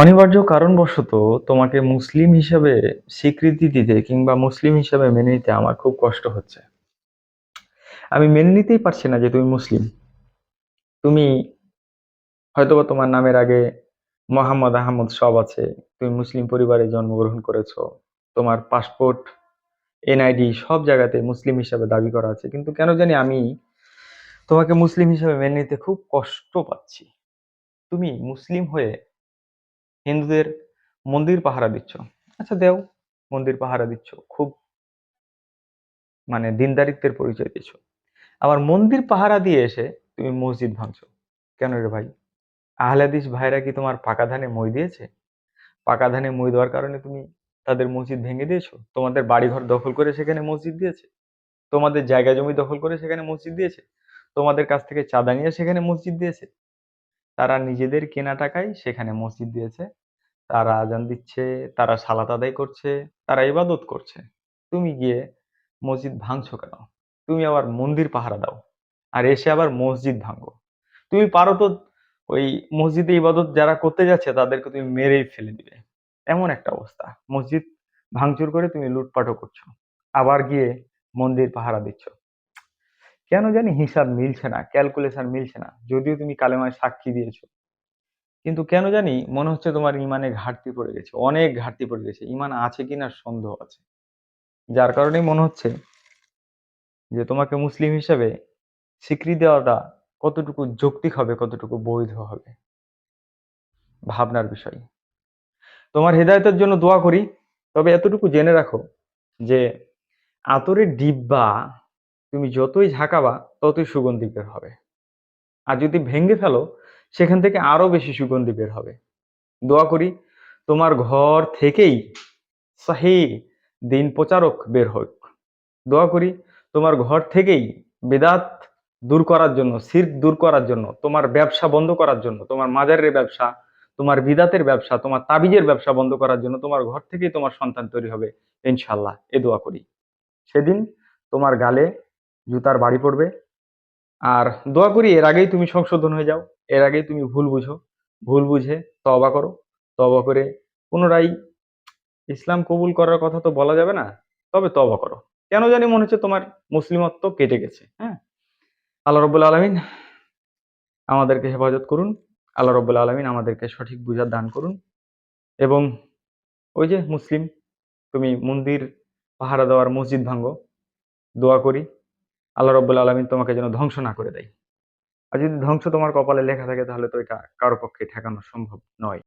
অনিবার্য কারণবশত তোমাকে মুসলিম হিসাবে স্বীকৃতি দিতে কিংবা মুসলিম হিসাবে মেনে নিতে আমার খুব কষ্ট হচ্ছে। আমি মেনে নিতেই পারছি না যে তুমি মুসলিম। তুমি হয়তোবা তোমার নামের আগে মোহাম্মদ আহমদ সব আছে, তুমি মুসলিম পরিবারে জন্মগ্রহণ করেছ, তোমার পাসপোর্ট, এনআইডি সব জায়গাতে মুসলিম হিসাবে দাবি করা আছে, কিন্তু কেন জানি আমি তোমাকে মুসলিম হিসাবে মেনে নিতে খুব কষ্ট পাচ্ছি। তুমি মুসলিম হয়ে হিন্দুদের মন্দির পাহারা দিচ্ছ। আচ্ছা দেও, মন্দির পাহারা দিচ্ছ। খুব মানে দিনদারিত্বের পরিচয় দিচ্ছ। আবার মন্দির পাহারা দিয়ে এসে তুমি মসজিদ ভাঙছো। কেন রে ভাই? আহলাদিস ভাইরা কি তোমার পাকা ধানে মই দিয়েছে? পাকা ধানে মই দেওয়ার কারণে তুমি তাদের মসজিদ ভেঙে দিয়েছ? তোমাদের বাড়িঘর দখল করে সেখানে মসজিদ দিয়েছে? তোমাদের জায়গা জমি দখল করে সেখানে মসজিদ দিয়েছে? তোমাদের কাছ থেকে চাঁদা নিয়ে সেখানে মসজিদ দিয়েছে? তারা নিজেদের কেনা টাকায় সেখানে মসজিদ দিয়েছে। তারা আজান দিচ্ছে, তারা সালাত আদায় করছে, তারা ইবাদত করছে। তুমি গিয়ে মসজিদ ভাঙছো কেন? তুমি আবার মন্দির পাহারা দাও আর এসে আবার মসজিদ ভাঙো। তুমি পারো তো ওই মসজিদে ইবাদত যারা করতে যাচ্ছে তাদেরকে তুমি মেরেই ফেলে দিবে। এমন একটা অবস্থা। মসজিদ ভাঙচুর করে তুমি লুটপাটও করছ। আবার গিয়ে মন্দির পাহারা দিচ্ছ। কেন জানি হিসাব মিলছে না ক্যালকুলেশন মিলছে না, যদিও তুমি কালেমায় সাক্ষী দিয়েছ। কিন্তু কেন জানি মনে হচ্ছে তোমার ইমানে ঘাটতি পড়ে গেছে, অনেক ঘাটতি পড়ে গেছে, ইমান আছে কিনা সন্দেহ আছে। যার কারণেই মনে হচ্ছে যে তোমাকে মুসলিম হিসেবে স্বীকৃতি দেওয়াটা কতটুকু যৌক্তিক হবে, কতটুকু বৈধ হবে, ভাবনার বিষয়। তোমার হেদায়তের জন্য দোয়া করি, তবে এতটুকু জেনে রাখো যে আতরের ডিব্বা তুমি যতই ঝাঁকাবা, ততই সুগন্ধি বের হবে। আর যদি ভেঙে ফেলো, সেখান থেকে আরও বেশি সুগন্ধি বের হবে। দোয়া করি, তোমার ঘর থেকেই সাহি দিন প্রচারক বের হোক। দোয়া করি, তোমার ঘর থেকেই বেদাত দূর করার জন্য, সির্ক দূর করার জন্য, তোমার ব্যবসা বন্ধ করার জন্য, তোমার মাজারের ব্যবসা, তোমার বিদাতের ব্যবসা, তোমার তাবিজের ব্যবসা বন্ধ করার জন্য, তোমার ঘর থেকেই তোমার সন্তান তৈরি হবে ইনশাল্লাহ এ দোয়া করি। সেদিন তোমার গালে জুতার বাড়ি পড়বে। আর দোয়া করি এর আগেই তুমি সংশোধন হয়ে যাও। এর আগেই তুমি ভুল বুঝো। ভুল বুঝে তবা করো। তবা করে পুনরায় ইসলাম কবুল করার কথা তো বলা যাবে না। তবে তবা করো। কেন জানি মনে হচ্ছে তোমার মুসলিমত্ব কেটে গেছে হ্যাঁ? আল্লাহ রব্বুল আলমিন আমাদেরকে হেফাজত করুন। আল্লাহ রব্বুল আলমিন আমাদেরকে সঠিক বুঝার দান করুন। এবং ওই যে মুসলিম, তুমি মন্দির পাহারা দেওয়ার মসজিদ ভাঙ্গো দোয়া করি। আল্লাহ রব্বুল আলমিন তোমাকে যেন ধ্বংস না করে দেয়। আর যদি ধ্বংস তোমার কপালে লেখা থাকে তাহলে তো এটা কারও পক্ষে ঠেকানো সম্ভব নয়।